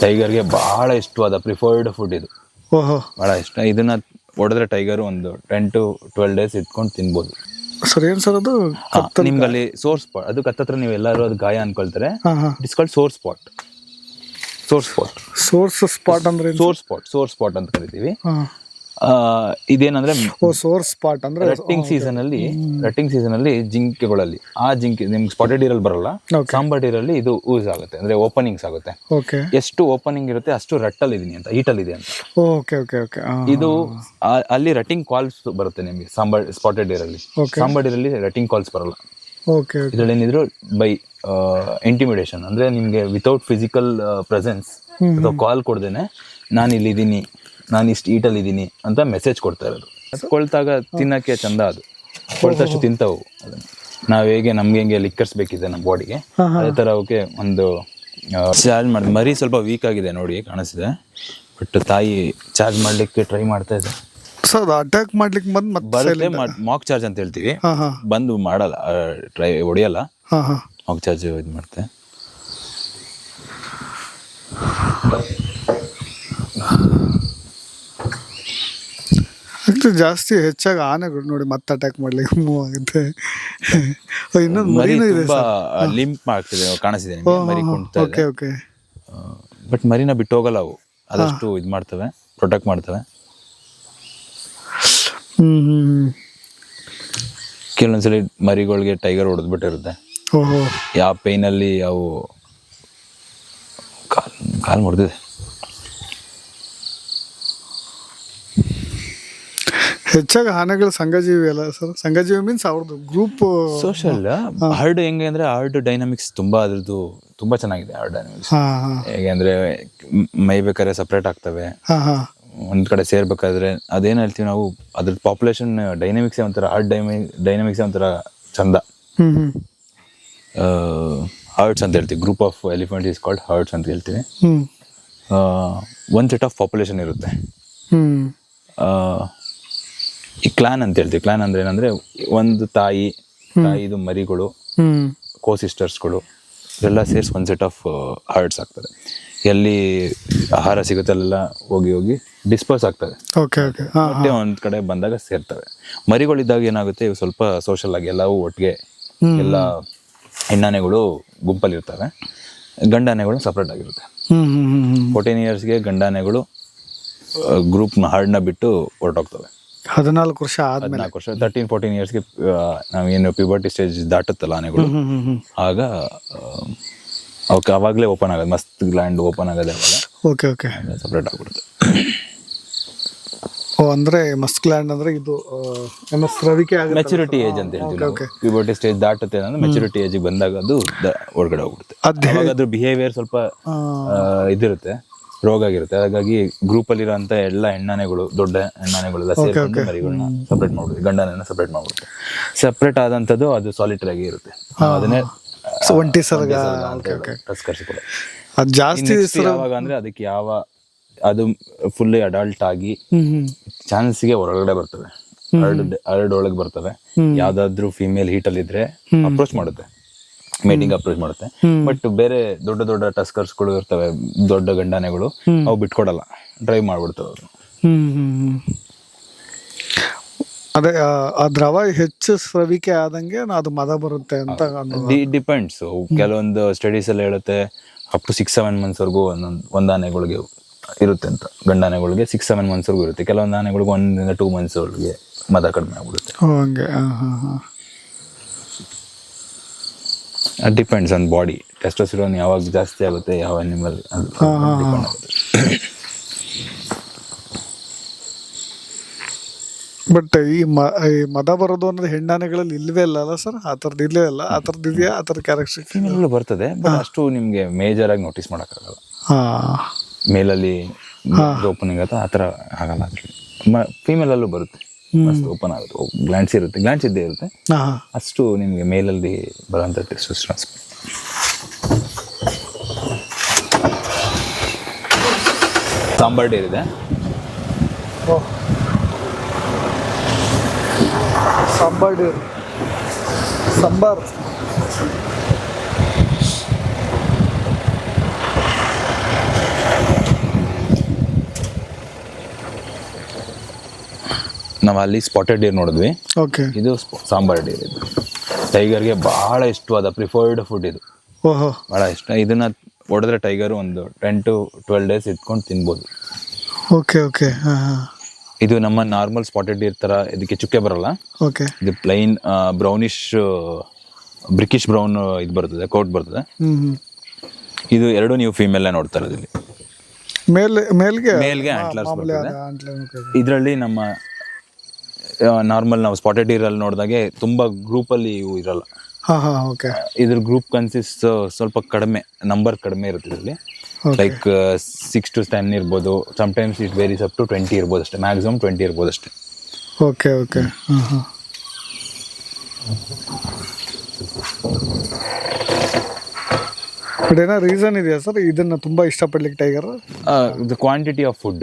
ಟೈಗರ್ಗೆ ಬಹಳ ಇಷ್ಟವಾದ preferred food ಇದು. ಓಹೋ. ಬಹಳ ಇಷ್ಟ. ಇದನ್ನ ಹೊಡೆದ್ರೆ ಟೈಗರ್ ಒಂದು ಟೆನ್ ಟು ಟ್ವೆಲ್ ಡೇಸ್ ಇಟ್ಕೊಂಡು ತಿನ್ಬೋದು. ಸರ್ ಏನ್ ಸರ್ ಅದು? ನಿಮ್ಗಲ್ಲಿ ನಿಮ್ಗೆ ಅಲ್ಲಿ ಸೋರ್ ಸ್ಪಾಟ್ ಅದು ಕತ್ತತ್ರ ನೀವು ಎಲ್ಲರೂ ಅದು ಗಾಯ ಅನ್ಕೊಳ್ತಾರೆ. Source it's called source spot. Source spot. Source spot ಅಂದ್ರೆ ಸೋರ್ಸ್ ಸ್ಪಾಟ್ ಸೋರ್ಸ್ ಸ್ಪಾಟ್ ಅಂತ ಕರಿತೀವಿ. ಇದೇನಂದ್ರೆ ಓ ಸೋರ್ಸ್ ಸ್ಪಾಟ್ ಅಂದ್ರೆ ರಟ್ಟಿಂಗ್ ಸೀಸನ್ ಅಲ್ಲಿ ರಟ್ಟಿಂಗ್ ಸೀಸನ್ ಅಲ್ಲಿ ಜಿಂಕೆಗಳಲ್ಲಿ ಆ ಜಿಂಕೆ ನಿಮ್ಗೆ ಸ್ಪಾಟೆಡ್ ಇರಲ್ಲಿ ಬರಲ್ಲ ಸಾಂಬರ್ ಇರಲ್ಲಿ ಇದು ಯೂಸ್ ಆಗುತ್ತೆ ಅಂದ್ರೆ ಓಪನಿಂಗ್ಸ್ ಆಗುತ್ತೆ. ಎಷ್ಟು ಓಪನಿಂಗ್ ಇರುತ್ತೆ ಅಷ್ಟು ರಟ್ಟಲ್ ಇದೀನಿ ಅಂತ ಹೀಟಲ್ ಇದೆ ಅಂತ ಓಕೆ ಓಕೆ ಓಕೆ ಇದು ಅಲ್ಲಿ ರಟ್ಟಿಂಗ್ ಕಾಲ್ಸ್ ಬರುತ್ತೆ ನಿಮಗೆ ಸಾಂಬಾರ್ ಸ್ಪಾಟೆಡ್ ಡೀರಲ್ಲಿ ಸಾಂಬರ್ ಇರಲ್ಲಿ ರಟ್ಟಿಂಗ್ ಕಾಲ್ಸ್ ಬರಲ್ಲ. ಓಕೆ ಇದ್ರಲ್ಲಿ ಏನಿದ್ರು ಬೈ ಇಂಟಿಮಿಡೇಷನ್ ಅಂದ್ರೆ ನಿಮ್ಗೆ ವಿತೌಟ್ ಫಿಸಿಕಲ್ ಪ್ರೆಸೆನ್ಸ್ ಅಥವಾ ಕಾಲ್ ಕೊಡ್ದೇನೆ ನಾನು ಇಲ್ಲಿದ್ದೀನಿ ನಾನು ಇಷ್ಟು ಈಟಲ್ಲಿ ಇದ್ದೀನಿ ಅಂತ ಮೆಸೇಜ್ ಕೊಡ್ತಾ ಇರೋದು. ಅದು ಕೊಳ್ತಾಗ ತಿನ್ನಕ್ಕೆ ಚಂದ ಅದು. ಕೊಳ್ತಷ್ಟು ತಿಂತಾವು ಅದನ್ನ. ನಾವು ಹೇಗೆ ನಮ್ಗೆ ಹೆಂಗೆ ಲಿಕ್ಕರ್ಸ್ ಬೇಕಿದೆ ನಮ್ಮ ಬಾಡಿಗೆ ಅದೇ ಥರ ಅವಕ್ಕೆ ಒಂದು ಚಾರ್ಜ್ ಮಾಡಿ ಮರಿ ಸ್ವಲ್ಪ ವೀಕ್ ಆಗಿದೆ ನೋಡಿ ಕಾಣಿಸಿದೆ ಬಟ್ ತಾಯಿ ಚಾರ್ಜ್ ಮಾಡ್ಲಿಕ್ಕೆ ಟ್ರೈ ಮಾಡ್ತಾ ಇದೆ. ಸರ್ ಅದು ಅಟ್ಯಾಕ್ ಮಾಡ್ಲಿಕ್ಕೆ ಬಂದ್ ಮತ್ತೆ ಬರುತ್ತೆ ಮಾಕ್ ಚಾರ್ಜ್ ಅಂತ ಹೇಳ್ತೀವಿ. ಬಂದು ಮಾಡಲ್ಲ ಟ್ರೈ ಹೊಡೆಯಲ್ಲ. ಹಾ ಹಾ. ಮಾಕ್ ಚಾರ್ಜ್ ಇದು ಮಾಡುತ್ತೆ ಆಕ್ಚುಲಿ ಜಾಸ್ತಿ ಹೆಚ್ಚಾಗಿ ಆನೆಗಳು ನೋಡಿ ಮತ್ತೆ ಅಟ್ಯಾಕ್ ಮಾಡ್ಲಿಕ್ಕೆ ಮೂವ್ ಆಗುತ್ತೆ. ಇನ್ನೊಂದು ಮರಿ ಮರಿನೂ ಇದೆ ಲಿಂಪ್ ಮಾಡ್ತಿದೆ ಕಾಣಿಸಿದೆ ಮರಿ ಓಕೆ ಓಕೆ. ಬಟ್ ಮರಿನ ಬಿಟ್ಟು ಹೋಗಲ್ಲ ಅವು ಅದಷ್ಟು ಇದು ಮಾಡ್ತವೆ ಪ್ರೊಟೆಕ್ಟ್ ಮಾಡ್ತವೆ. ಕೆಲವೊಂದ್ಸಲಿ ಮರಿಗಳಿಗೆ ಟೈಗರ್ ಹೊಡೆದ್ಬಿಟ್ಟಿರುತ್ತೆ. ಯಾವ ಪೈನಲ್ಲಿ ಅವು ಕಾಲ್ ಕಾಲ್ ಮುರಿದಿದೆ. ಹೆಚ್ಚಾಗಿ ಆನೆಗಳು ಸಂಘಜೀವಿ ಅಲ್ಲ ಸರ್ ಸಂಘಜೀವಿ ಮೀನ್ಸ್ ಅವ್ರದ್ದು ಗ್ರೂಪ್ ಸೋಷಲ್ ಹಾರ್ಡ್ ಹೆಂಗೆ ಅಂದ್ರೆ ಹಾರ್ಡ್ ಡೈನಾಮಿಕ್ಸ್ ತುಂಬಾ ಅದ್ರದ್ದು ತುಂಬಾ ಚೆನ್ನಾಗಿದೆ ಹಾರ್ಡ್ ಡೈನಾಮಿಕ್ಸ್ ಹೇಗೆ ಅಂದ್ರೆ ಮ್- ಬೇಕಾದ್ರೆ ಸಪ್ರೇಟ್ ಆಗ್ತವೆ. ಒಂದ್ ಕಡೆ ಸೇರ್ಬೇಕಾದ್ರೆ ಅದೇನ್ ಹೇಳ್ತೀವಿ ನಾವು ಅದ್ರ ಪಾಪ್ಯುಲೇಷನ್ ಡೈನಾಮಿಕ್ಸ್ ಒಂಥರ ಹಾರ್ಡ್ ಡೈಮಿ ಡೈನಮಿಕ್ಸ್ ಒಂಥರ ಚಂದ. ಹರ್ಡ್ಸ್ ಅಂತ ಹೇಳ್ತೀವಿ. Group of elephant is called herds ಅಂತ ಹೇಳ್ತೀವಿ. ಒಂದ್ ಸೆಟ್ ಆಫ್ ಪಾಪ್ಯುಲೇಷನ್ ಇರುತ್ತೆ. ಈ ಕ್ಲಾನ್ ಅಂತ ಹೇಳ್ತೀವಿ. ಕ್ಲಾನ್ ಅಂದ್ರೆ ಏನಂದ್ರೆ ಒಂದು ತಾಯಿ ತಾಯಿದು ಮರಿಗಳು ಕೋ ಸಿಸ್ಟರ್ಸ್ಗಳು ಎಲ್ಲ ಸೇರಿಸಿ ಒಂದು ಸೆಟ್ ಆಫ್ ಹರ್ಡ್ಸ್ ಆಗ್ತದೆ. ಎಲ್ಲಿ ಆಹಾರ ಸಿಗುತ್ತೆ ಅಲ್ಲೆಲ್ಲ ಹೋಗಿ ಹೋಗಿ ಡಿಸ್ಪೋಸ್ ಹಾ ಮತ್ತೆ ಒಂದ್ ಕಡೆ ಬಂದಾಗ ಸೇರ್ತವೆ. ಮರಿಗಳಿದ್ದಾಗ ಏನಾಗುತ್ತೆ ಇವು ಸ್ವಲ್ಪ ಸೋಷಲ್ ಆಗಿ ಎಲ್ಲವೂ ಒಟ್ಟಿಗೆ ಎಲ್ಲ ಹೆಣ್ಣಾನೆಗಳು ಗುಂಪಲ್ಲಿ ಇರ್ತವೆ ಗಂಡಾನೆಗಳು ಸಪ್ರೇಟ್ ಆಗಿರುತ್ತೆ. ಫೋರ್ಟೀನ್ ಇಯರ್ಸ್ಗೆ ಗಂಡಾನೆಗಳು ಗ್ರೂಪ್ನ ಹಾರ್ಡ್ನ ಬಿಟ್ಟು ಹೊರಟೋಗ್ತವೆ. ಹದಿನಾಲ್ಕು ವರ್ಷ ಆದ್ಮೇಲೆ. ಹದಿನಾಲ್ಕು ವರ್ಷ ತರ್ಟೀನ್ ಫೋರ್ಟೀನ್ ಇಯರ್ಸ್ಗೆ ನಾವೇನು ಪ್ಯೂಬರ್ಟಿ ಸ್ಟೇಜ್ ದಾಟುತ್ತಲ್ಲ ಆನೆಗಳು. ಆಗ ಅವಕ್ಕೆ ಅವಾಗಲೇ ಓಪನ್ ಆಗೋದು ಮಸ್ತ್ ಗ್ಲ್ಯಾಂಡ್ ಓಪನ್ ಆಗೋದೆ ಅವಾಗ. ಓಕೆ ಓಕೆ ಸಪ್ರೇಟ್ ಆಗ್ಬಿಡುತ್ತೆ. ಓ ಅಂದ್ರೆ ಮಸ್ಕ್ಲ್ಯಾಂಡ್ ಅಂದ್ರೆ ಇದು ನಮ್ಮ ಸ್ರವಿಕೆ ಮೆಚುರಿಟಿ ಏಜ್ ಅಂತ ಹೇಳ್ತೀವಿ ಪ್ಯೂಬರ್ಟಿ ಸ್ಟೇಜ್ ದಾಟುತ್ತೆ ಅಂದ್ರೆ ಮೆಚುರಿಟಿ ಏಜ್ ಬಂದಾಗ ಅದು ಹೊರಗಡೆ ಹೋಗ್ಬಿಡುತ್ತೆ. ಅದು ಅವಾಗ ಅದ್ರ ಬಿಹೇವಿಯರ್ ಸ್ವಲ್ಪ ಇದಿರುತ್ತೆ. ರೋಗ ಆಗಿರುತ್ತೆ. ಹಾಗಾಗಿ ಗ್ರೂಪ್ ಅಲ್ಲಿರೋಂಥ ಎಲ್ಲ ಹೆಣ್ಣಾನೆಗಳು ದೊಡ್ಡ ಹೆಣ್ಣಾನೆಗಳೆಲ್ಲ ಸೇರ್ಕೊಂಡು ಮರಿಗಳನ್ನ ಸಪ್ರೇಟ್ ಮಾಡ್ಬಿಡುತ್ತೆ ಗಂಡನನ್ನ ಸಪ್ರೇಟ್ ಮಾಡ್ಬಿಡುತ್ತೆ ಸಪ್ರೇಟ್ ಆದಂತದ್ದು ಅದು ಸಾಲಿಟರಿ ಆಗಿ ಇರುತ್ತೆ. ಅದನ್ನೇ ಒಂಟಿ ಸರ್ಗ. ಜಾಸ್ತಿ ಯಾವಾಗ ಅಂದ್ರೆ ಅದಕ್ಕೆ ಯಾವ ಅದು ಫುಲ್ಲಿ ಅಡಲ್ಟ್ ಆಗಿ ಚಾನ್ಸ್ಗೆ ಹೊರಗಡೆ ಬರ್ತವೆ ಹರ್ಡ್ ಹರ್ಡ್ ಒಳಗೆ ಬರ್ತವೆ ಯಾವ್ದಾದ್ರು ಫಿಮೇಲ್ ಹೀಟ್ ಅಲ್ಲಿ ಇದ್ರೆ ಅಪ್ರೋಚ್ ಮಾಡುತ್ತೆ. ಮೇಟಿಂಗ್ ಅಪ್ರೋಚ್ ಮಾಡುತ್ತೆ. ಬಟ್ ಬೇರೆ ದೊಡ್ಡ ದೊಡ್ಡ ಟಸ್ಕರ್ಸ್ಗಳು ಇರ್ತವೆ ದೊಡ್ಡ ಗಂಡಾನೆಗಳು ಅವು ಬಿಟ್ಕೊಡಲ್ಲ. ಡ್ರೈವ್ ಮಾಡ್ಬಿಡ್ತವೆ ಅವರು. ಅದೇ ಆ, ದ್ರವ ಹೆಚ್ಚು ಸ್ರವಿಕೆ ಆದಂಗೆ ಅದು ಮದ ಬರುತ್ತೆ ಅಂತ ಡಿಪೆಂಡ್ಸ್ ಕೆಲವೊಂದು ಸ್ಟಡೀಸ್ ಎಲ್ಲ ಹೇಳುತ್ತೆ up to six seven months ವರ್ಗು ಒಂದೊಂದು ಒಂದು ಆನೆಗಳಿಗೆ ಇರುತ್ತೆ ಅಂತ. ಗಂಡಾನೆಗಳಿಗೆ ಸಿಕ್ಸ್ ಸೆವೆನ್ ಮಂತ್ಸ್ ವರ್ಗು ಇರುತ್ತೆ. ಕೆಲವೊಂದು ಆನೆಗಳಿಗೆ ಒಂದಿಂದ ಟೂ ಮಂತ್ಸ್ ಅವ್ರಿಗೆ ಮದ ಕಡಿಮೆ ಆಗ್ಬಿಡುತ್ತೆ. ಹಂಗೆ. ಹಾಂ ಹಾಂ ಹಾ. ಡಿಪೆಂಡ್ಸ್ ಆನ್ ಬಾಡಿ ಟೆಸ್ಟೋಸ್ಟಿರೋನ್ ಯಾವಾಗ ಜಾಸ್ತಿ ಆಗುತ್ತೆ ಯಾವ ಅನಿಮಲ್ ಬಟ್ ಈ ಮ ಈ ಮದ ಬರೋದು ಅನ್ನೋದು ಹೆಣ್ಣಾನೆಗಳಲ್ಲಿ ಇಲ್ವೇ ಇಲ್ಲ ಅಲ್ಲ ಸರ್ ಆ ಥರದ್ದು ಇಲ್ಲೇ ಇಲ್ಲ? ಆ ಥರದ್ದು ಇದೆಯಾ? ಆ ಥರ ಕ್ಯಾರೆಕ್ಟರ್ ಬರ್ತದೆ ಬಟ್ ಅಷ್ಟು ನಿಮಗೆ ಮೇಜರ್ ಆಗಿ ನೋಟಿಸ್ ಮಾಡೋಕ್ಕಾಗಲ್ಲ. ಮೇಲಲ್ಲಿ ಓಪನಿಂಗ್ ಆಗುತ್ತೆ ಆ ಥರ ಆಗಲ್ಲ ಫೀಮೇಲ್ ಅಲ್ಲೂ ಬರುತ್ತೆ. ಮಸ್ತ್ ಓಪನ್ ಆಗುತ್ತೆ. ಗ್ಲಾನ್ಸ್ ಇರುತ್ತೆ. ಗ್ಲಾನ್ಸ್ ಇದ್ದೇ ಇರುತ್ತೆ. ಅಷ್ಟು ನಿಮಗೆ ಮೇಲಲ್ಲಿ ಬರುವಂತ ಟೆಸ್ಟೋಸ್ಟ್ರಾನ್ಸ್ ಸಾಂಬಾರ್ ಡೇರ್ ಇದೆ. ಸಾಂಬಾರ್ ಸಾಂಬಾರ್. ನಾವು ಅಲ್ಲಿ ಸ್ಪಾಟೆಡ್ ಡೀರ್ ನೋಡಿದ್ವಿ. ಓಕೆ ಇದು ಸಾಂಬಾರ್ ಡೀರ್ ಇದು. ಟೈಗರ್ಗೆ ಬಹಳ ಇಷ್ಟವಾದ ಪ್ರಿಫರ್ಡ್ ಫುಡ್ ಇದು. ಓಹೋ. ಭಾಳ ಇಷ್ಟ. ಇದನ್ನ ಹೊಡೆದ್ರೆ ಟೈಗರ್ ಒಂದು ಟೆನ್ ಟು ಟ್ವೆಲ್ ಡೇಸ್ ಇಟ್ಕೊಂಡು ತಿನ್ಬೋದು. ಓಕೆ ಓಕೆ ಇದು ನಮ್ಮ ನಾರ್ಮಲ್ ಸ್ಪಾಟೆಡ್ ಡೀರ್ ತರ ಇದಕ್ಕೆ ಚುಕ್ಕೆ ಬರಲ್ಲ. ಓಕೆ ಇದು ಪ್ಲೈನ್ ಬ್ರೌನಿಶ್ ಬ್ರಿಕಿಶ್ ಬ್ರೌನ್ ಇದು ಬರ್ತದೆ ಕೋಟ್ ಬರ್ತದೆ. ಇದು ಎರಡು ನೀವು ಫೀಮೇಲ್ ನೋಡ್ತಾ ಮೇಲ್ಗೆ ಮೇಲ್ಗೆ ಆಂಟ್ಲರ್ಸ್ ಬರ್ತದೆ. ಇದರಲ್ಲಿ ನಮ್ಮ ನಾರ್ಮಲ್ ನಾವು ಸ್ಪಾಟೆಡ್ ಡೀರಲ್ಲಿ ನೋಡಿದಾಗೆ ತುಂಬ ಗ್ರೂಪಲ್ಲಿ ಇವು ಇರಲ್ಲ. ಹಾ ಹಾ ಓಕೆ ಇದ್ರ ಗ್ರೂಪ್ ಕನ್ಸಿಸ್ಟ್ ಸ್ವಲ್ಪ ಕಡಿಮೆ ನಂಬರ್ ಕಡಿಮೆ ಇರುತ್ತೆ ಇದರಲ್ಲಿ. ಲೈಕ್ ಸಿಕ್ಸ್ ಟು ಟೆನ್ ಇರ್ಬೋದು sometimes it varies up to twenty ಇರ್ಬೋದು ಅಷ್ಟೇ ಮ್ಯಾಕ್ಸಿಮಮ್ ಟ್ವೆಂಟಿ ಇರ್ಬೋದು ಅಷ್ಟೇ. ಓಕೆ ಓಕೆ ಹಾಂ ಹಾಂ. ಬಟ್ ಏನೋ ರೀಸನ್ ಇದೆಯಾ ಸರ್ ಇದನ್ನ ತುಂಬಾ ಇಷ್ಟಪಡ್ಲಿಕ್ಕೆ tiger the quantity of food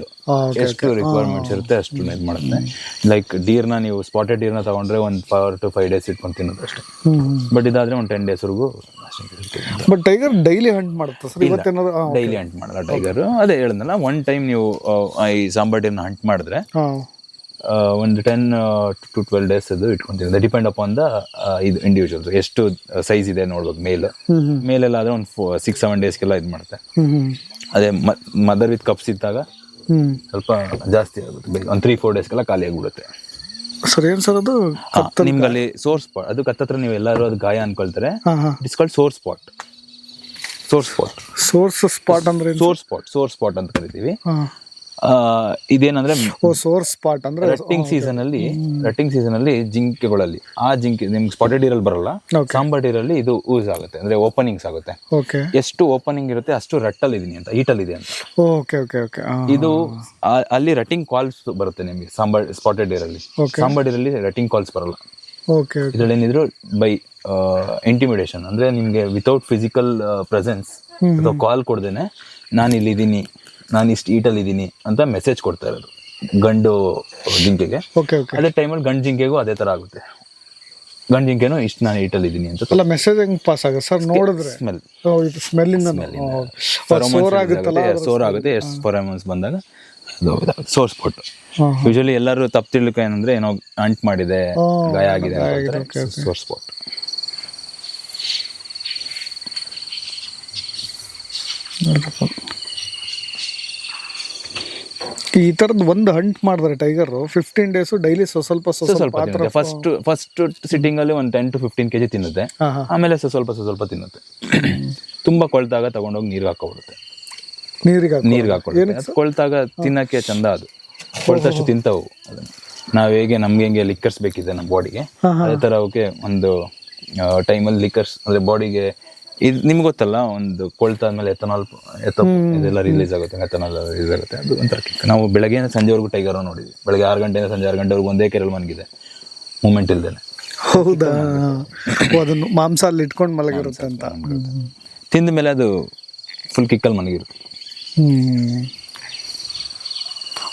ಎಷ್ಟು ರಿಕ್ವೈರ್ಮೆಂಟ್ಸ್ ಇರುತ್ತೆ ಅಷ್ಟು ಇದು ಮಾಡುತ್ತೆ. ಲೈಕ್ ಡೀರ್ನ ನೀವು ಸ್ಪಾಟೆಡ್ ಡೀರ್ನ ತಗೊಂಡ್ರೆ ಒಂದು ಫೋರ್ ಟು ಫೈವ್ ಡೇಸ್ ಇಟ್ಕೊಂಡು ತಿನ್ನೋದು ಅಷ್ಟೇ. ಬಟ್ ಇದಾದ್ರೆ ಒಂದು ಟೆನ್ ಡೇಸ್ವರೆಗೂ ಬಟ್ ಟೈಗರ್ ಡೈಲಿ ಹಂಟ್ ಮಾಡುತ್ತಾ ಸರ್ ಇವತ್ತೇನಾದ್ರು ಡೈಲಿ ಹಂಟ್ ಮಾಡಲ್ಲ ಟೈಗರ್ ಅದೇ ಹೇಳಿದ್ನಲ್ಲ ಒನ್ ಟೈಮ್ ನೀವು ಈ ಸಾಂಬಾರ್ ಡೀರ್ನ ಹಂಟ್ ಮಾಡಿದ್ರೆ ಒಂದು ಟೆನ್ ಟು ಟ್ವೆಲ್ ಡೇಸ್ ಅದು ಇಟ್ಕೊಂತೀನಿ. ಡಿಪೆಂಡ್ ಅಪಾನ್ ದ ಇದು ಇಂಡಿವಿಜುವಲ್ ಎಷ್ಟು ಸೈಜ್ ಇದೆ ನೋಡ್ಬೋದು ಮೇಲ್ ಮೇಲೆಲ್ಲ ಆದರೆ ಒಂದು ಸಿಕ್ಸ್ ಸೆವೆನ್ ಡೇಸ್ಗೆಲ್ಲ ಇದು ಮಾಡುತ್ತೆ. ಅದೇ ಮದರ್ ವಿತ್ ಕಪ್ಸ್ ಇದ್ದಾಗ ಸ್ವಲ್ಪ ಜಾಸ್ತಿ ಆಗುತ್ತೆ. ಒಂದು ತ್ರೀ ಫೋರ್ ಡೇಸ್ಗೆಲ್ಲ ಖಾಲಿ ಆಗಿಬಿಡುತ್ತೆ ಸರ್ ಏನ್ ಸರ್ ಅದು? ನಿಮ್ಗೆ ಅಲ್ಲಿ ಸೋರ್ಸ್ ಸ್ಪಾಟ್ ಅದು ಕತ್ತತ್ರ ನೀವು ಎಲ್ಲರೂ ಅದು ಗಾಯ ಅನ್ಕೊಳ್ತಾರೆ. It's called sore spot sore spot source spot ಅಂದ್ರೆ source sore? Spot sore spot ಅಂತ ಕರಿತೀವಿ. ಇದೇನಂದ್ರೆ ಸೋರ್ಸ್ ಸ್ಪಾಟ್ ಅಂದ್ರೆ ರಟ್ಟಿಂಗ್ ಸೀಸನ್ ಅಲ್ಲಿ ರಟ್ಟಿಂಗ್ ಸೀಸನ್ ಅಲ್ಲಿ ಜಿಂಕೆಗಳಲ್ಲಿ ಆ ಜಿಂಕೆ ನಿಮ್ಗೆ ಸ್ಪಾಟೆಡ್ ಇರಲ್ಲಿ ಬರಲ್ಲ. ಸಾಂಬಾರ್ ಡೀರಲ್ಲಿ ಇದು ಯೂಸ್ ಆಗುತ್ತೆ ಅಂದ್ರೆ ಓಪನಿಂಗ್ಸ್ ಆಗುತ್ತೆ. ಎಷ್ಟು ಓಪನಿಂಗ್ ಇರುತ್ತೆ ಅಷ್ಟು ರಟ್ಟಲ್ ಇದೀನಿ ಅಂತ ಈಟಲ್ ಇದೆ ಅಂತ. Okay okay okay. ಇದು ಅಲ್ಲಿ ರಟ್ಟಿಂಗ್ ಕಾಲ್ಸ್ ಬರುತ್ತೆ ನಿಮಗೆ ಸಾಂಬಾರ್ ಸ್ಪಾಟೆಡ್ ಅಲ್ಲಿ. ಸಾಂಬಾರ್ ಡೀರಲ್ಲಿ ರಟ್ಟಿಂಗ್ ಕಾಲ್ಸ್ ಬರಲ್ಲ. ಓಕೆ ಇದ್ರಲ್ಲಿ ಏನಿದ್ರು ಬೈ ಇಂಟಿಮಿಡೇಷನ್ ಅಂದ್ರೆ ನಿಮ್ಗೆ ವಿತೌಟ್ ಫಿಸಿಕಲ್ ಪ್ರೆಸೆನ್ಸ್ ಅಥವಾ ಕಾಲ್ ಕೊಡ್ದೇನೆ ನಾನು ಇಲ್ಲಿದ್ದೀನಿ ನಾನು ಇಷ್ಟು ಈಟಲ್ಲಿ ಇದ್ದೀನಿ ಅಂತ ಮೆಸೇಜ್ ಕೊಡ್ತಾ ಇರೋದು. ಗಂಡು ಜಿಂಕೆಗೆ. ಓಕೆ ಓಕೆ ಅದೇ ಟೈಮಲ್ಲಿ ಗಂಡು ಜಿಂಕೆಗೂ ಅದೇ ಥರ ಆಗುತ್ತೆ. ಗಂಡು ಜಿಂಕೆನೂ ಇಷ್ಟು ನಾನು ಈಟಲ್ಲಿ ಇದ್ದೀನಿ ಅಂತ ಅಲ್ಲ ಮೆಸೇಜ್ ಹೆಂಗೆ ಪಾಸ್ ಆಗುತ್ತೆ? ಸರ್ ನೋಡಿದ್ರೆ. ಸ್ಮೆಲ್ ಸ್ಮೆಲ್ ಸೋರ್ ಆಗುತ್ತೆ. ಎಷ್ಟು ಫಾರಮೋನ್ಸ್ ಬಂದಾಗ ಸೋರ್ಸ್ ಕೊಟ್ಟು ಯೂಶಲಿ ಎಲ್ಲರೂ ತಪ್ಪು ತಿಳ್ಕೊ ಏನಂದ್ರೆ ಏನೋ ಅಂಟ್ ಮಾಡಿದೆ ಗಾಯ ಆಗಿದೆ ಸೋರ್ಸ್ ಸ್ಪಾಟ್ ಈ ತರದ್ ಒಂದು ಹಂಟ್ ಮಾಡಿದ್ರೆ ಟೈಗರ್ ಫಿಫ್ಟೀನ್ ಡೇಸ್ ಡೈಲಿ ಸ್ವಲ್ಪ ಸ್ವಲ್ಪ ಸ್ವಲ್ಪ ತಿನ್ನುತ್ತೆ. ಫಸ್ಟ್ ಫಸ್ಟ್ ಸಿಟ್ಟಿಂಗ್ ಅಲ್ಲಿ ಒಂದು ಟೆನ್ ಟು ಫಿಫ್ಟೀನ್ ಕೆಜಿ ತಿನ್ನುತ್ತೆ. ಆಮೇಲೆ ಸ್ವಲ್ಪ ಸ್ವಲ್ಪ ಸ್ವಲ್ಪ ತಿನ್ನುತ್ತೆ. ತುಂಬಾ ಕೊಳ್ತಾಗ ತಗೊಂಡೋಗಿ ನೀರ್ಗೆ ಹಾಕೊಬಿಡುತ್ತೆ ನೀರಿಗೆ. ನೀರ್ಗೆ ಹಾಕೊಳುತ್ತೆ ಕೊಳ್ತಾಗ ತಿನ್ನಕ್ಕೆ ಚಂದ ಅದು. ಕೊಳ್ತಷ್ಟು ತಿಂತಾವು. ಅದನ್ನ ನಾವ್ ಹೇಗೆ ನಮ್ಗೆ ಹೆಂಗೆ ಲಿಕ್ಕರ್ಸ್ ಬೇಕಿದೆ ನಮ್ಮ ಬಾಡಿಗೆ ಅದೇ ತರ ಅವಕ್ಕೆ ಒಂದು ಟೈಮಲ್ಲಿ ಲಿಕ್ಕರ್ಸ್ ಅಂದ್ರೆ ಬಾಡಿಗೆ ಇದು ನಿಮ್ಗೆ ಗೊತ್ತಲ್ಲ ಒಂದು ಕೊಳ್ತಾದ್ಮೇಲೆ ಎಥನಾಲ್ ಎತ್ತ ಇದೆಲ್ಲ ರಿಲೀಸ್ ಆಗುತ್ತೆ ಎಥನಾಲ್ ರಿಲೀಸ್ ಆಗುತ್ತೆ ಅದು ಒಂಥರ ಕಿಕ್ ನಾವು ಬೆಳಗ್ಗೆಯಿಂದ ಸಂಜೆವರೆಗೂ ಟೈಗರ್ ನೋಡಿದ್ವಿ. ಬೆಳಗ್ಗೆ ಆರು ಗಂಟೆಯಿಂದ ಸಂಜೆ ಆರು ಗಂಟೆವರೆಗೂ ಒಂದೇ ಕೆರೆಯಲ್ಲಿ ಮನಗಿದೆ ಮೂಮೆಂಟ್ ಇಲ್ದೇನೆ. ಹೌದಾ? ಅದನ್ನು ಮಾಂಸ ಅಲ್ಲಿ ಇಟ್ಕೊಂಡು ಮಲಗಿರುತ್ತೆ ಅಂತ. ತಿಂದ ಮೇಲೆ ಅದು ಫುಲ್ ಕಿಕ್ಕಲ್ಲಿ ಮಲಗಿರುತ್ತೆ.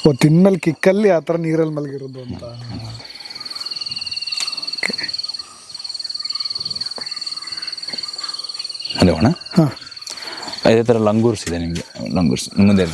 ಓ ತಿನ್ಮೇಲೆ ಕಿಕ್ಕಲ್ಲಿ ಆ ಥರ ನೀರಲ್ಲಿ ಮಲಗಿರೋದು ಅಂತ. ಅದೇ ಅಣ್ಣ. ಅದೇ ಥರ ಲಂಗೂರ್ಸ್ ಇದೆ ನಿಮಗೆ. ಲಂಗೂರ್ಸ್ ಮುಂದೆ